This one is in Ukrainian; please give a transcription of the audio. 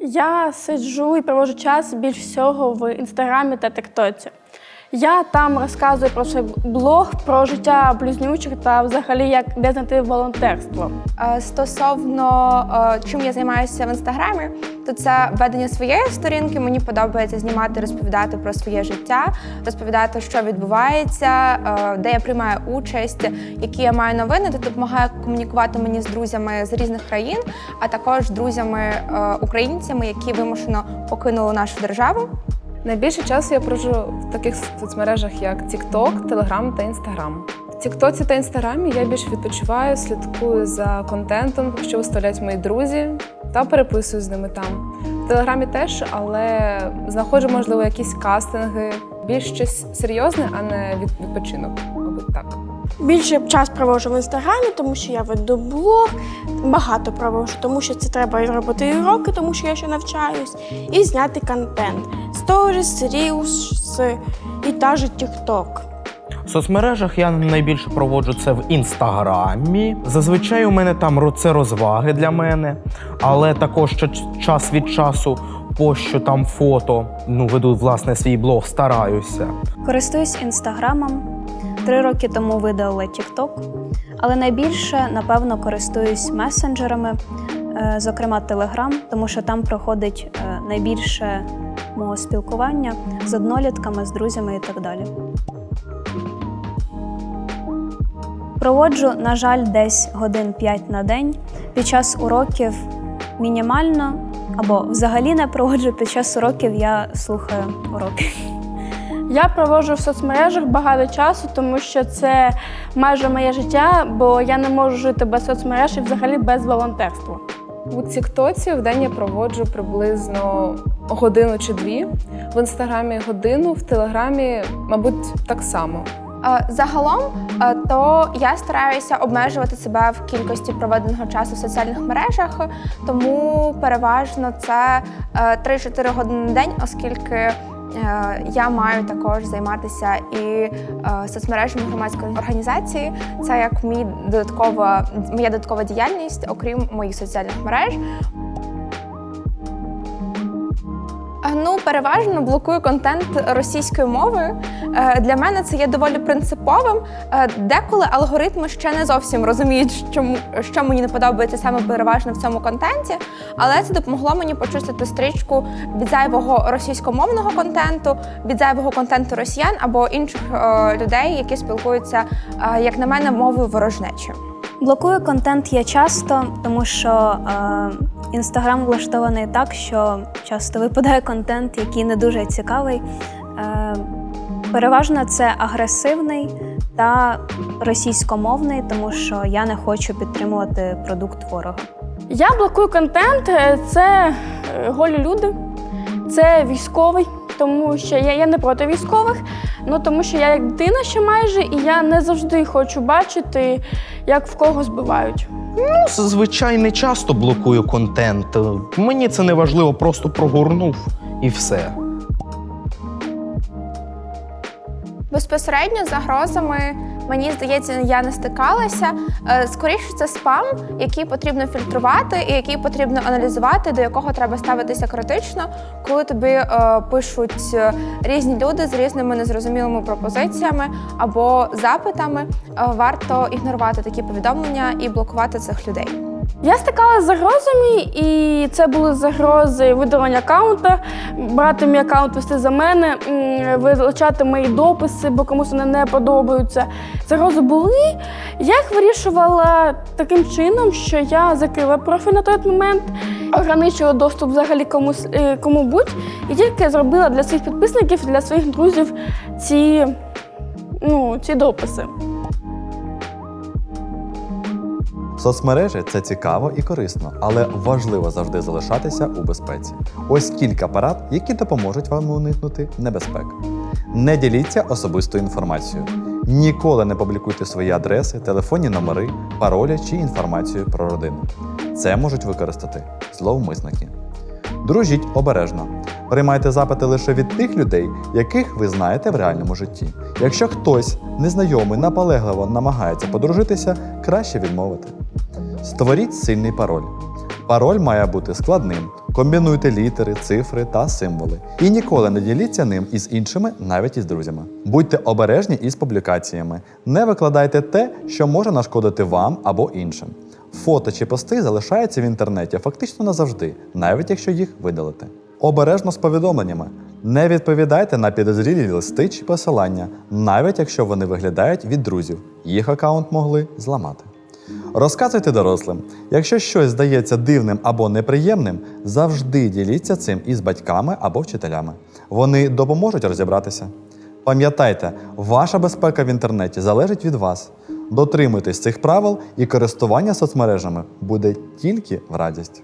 Я сиджу і проводжу час більш всього в інстаграмі та тиктоці. Я там розказую про свій блог, про життя близнючих та взагалі як де знайти волонтерство. Е, Стосовно е, чим я займаюся в інстаграмі, то це ведення своєї сторінки. Мені подобається знімати, розповідати про своє життя, розповідати, що відбувається, е, де я приймаю участь, які я маю новини. Це допомагає комунікувати мені з друзями з різних країн, а також друзями українцями, які вимушено покинули нашу державу. Найбільше часу я проводжу в таких соцмережах, як TikTok, Telegram та Instagram. В TikTok та Інстаграмі я більше відпочиваю, слідкую за контентом, що виставляють мої друзі, та переписую з ними там. В Телеграмі теж, але знаходжу, можливо, якісь кастинги, більш щось серйозне, а не від- відпочинок, мабуть, так. Більше час проводжу в інстаграмі, тому що я веду блог, багато проводжу, тому що це треба робити уроки, тому що я ще навчаюсь, і зняти контент. Сторіс, Reels і та же TikTok. В соцмережах я найбільше проводжу це в інстаграмі. Зазвичай у мене там це розваги для мене, але також що час від часу пощу там фото. Ну, веду власне свій блог, стараюся. Користуюсь інстаграмом. Три роки тому видалила TikTok, але найбільше, напевно, користуюсь месенджерами, е, зокрема Telegram, тому що там проходить е, найбільше мого спілкування з однолітками, з друзями і так далі. Проводжу, на жаль, десь годин 5 на день. Під час уроків мінімально або взагалі не проводжу. Під час уроків я слухаю уроки. Я проводжу в соцмережах багато часу, тому що це майже моє життя, бо я не можу жити без соцмереж і взагалі без волонтерства. У Тіктоці в день я проводжу приблизно годину чи дві. В інстаграмі годину, в телеграмі, мабуть, так само. Е, Загалом, е, то я стараюся обмежувати себе в кількості проведеного часу в соціальних мережах, тому переважно це е, 3-4 години на день, оскільки е, я маю також займатися і е, соцмережами громадської організації. Це як мій додаткова моя додаткова діяльність, окрім моїх соціальних мереж. Ну, переважно блокую контент російською мовою. Е, Для мене це є доволі принциповим. Е, Деколи алгоритми ще не зовсім розуміють, що, мені не подобається саме переважно в цьому контенті, але це допомогло мені почистити стрічку від зайвого російськомовного контенту, від зайвого контенту росіян або інших е, людей, які спілкуються, е, як на мене, мовою ворожнечі. Блокую контент я часто, тому що інстаграм влаштований так, що часто випадає контент, який не дуже цікавий. Е, переважно це агресивний та російськомовний, тому що я не хочу підтримувати продукт ворога. Я блокую контент, е, це е, голі люди, це військовий, тому що я, я не проти військових, ну тому що я як дитина ще майже, і я не завжди хочу бачити, як в кого збивають. Ну, зазвичай не часто блокую контент. Мені це не важливо, просто прогорнув і все. Безпосередньо загрозами, мені здається, я не стикалася. Е, Скоріше, це спам, який потрібно фільтрувати і який потрібно аналізувати, до якого треба ставитися критично, коли тобі е, пишуть е, різні люди з різними незрозумілими пропозиціями або запитами. Е, Варто ігнорувати такі повідомлення і блокувати цих людей. Я стикалася з загрозами, і це були загрози видалення аккаунта, брати мій аккаунт вести за мене, вилучати мої дописи, бо комусь вони не подобаються. Загрози були. Я їх вирішувала таким чином, що я закрила профіль на той момент, ограничила доступ взагалі комусь е, кому будь, і тільки зробила для своїх підписників, для своїх друзів ці, ну, ці дописи. Соцмережі це цікаво і корисно, але важливо завжди залишатися у безпеці. Ось кілька порад, які допоможуть вам уникнути небезпек. Не діліться особистою інформацією. Ніколи не публікуйте свої адреси, телефонні номери, паролі чи інформацію про родину. Це можуть використати зловмисники. Дружіть обережно. Приймайте запити лише від тих людей, яких ви знаєте в реальному житті. Якщо хтось незнайомий наполегливо намагається подружитися, краще відмовити. Створіть сильний пароль. Пароль має бути складним. Комбінуйте літери, цифри та символи. І ніколи не діліться ним із іншими, навіть із друзями. Будьте обережні із публікаціями. Не викладайте те, що може нашкодити вам або іншим. Фото чи пости залишаються в інтернеті фактично назавжди, навіть якщо їх видалити. Обережно з повідомленнями. Не відповідайте на підозрілі листи чи посилання, навіть якщо вони виглядають від друзів. Їх аккаунт могли зламати. Розказуйте дорослим. Якщо щось здається дивним або неприємним, завжди діліться цим із батьками або вчителями. Вони допоможуть розібратися. Пам'ятайте, ваша безпека в інтернеті залежить від вас. Дотримуйтесь цих правил, і користування соцмережами буде тільки в радість.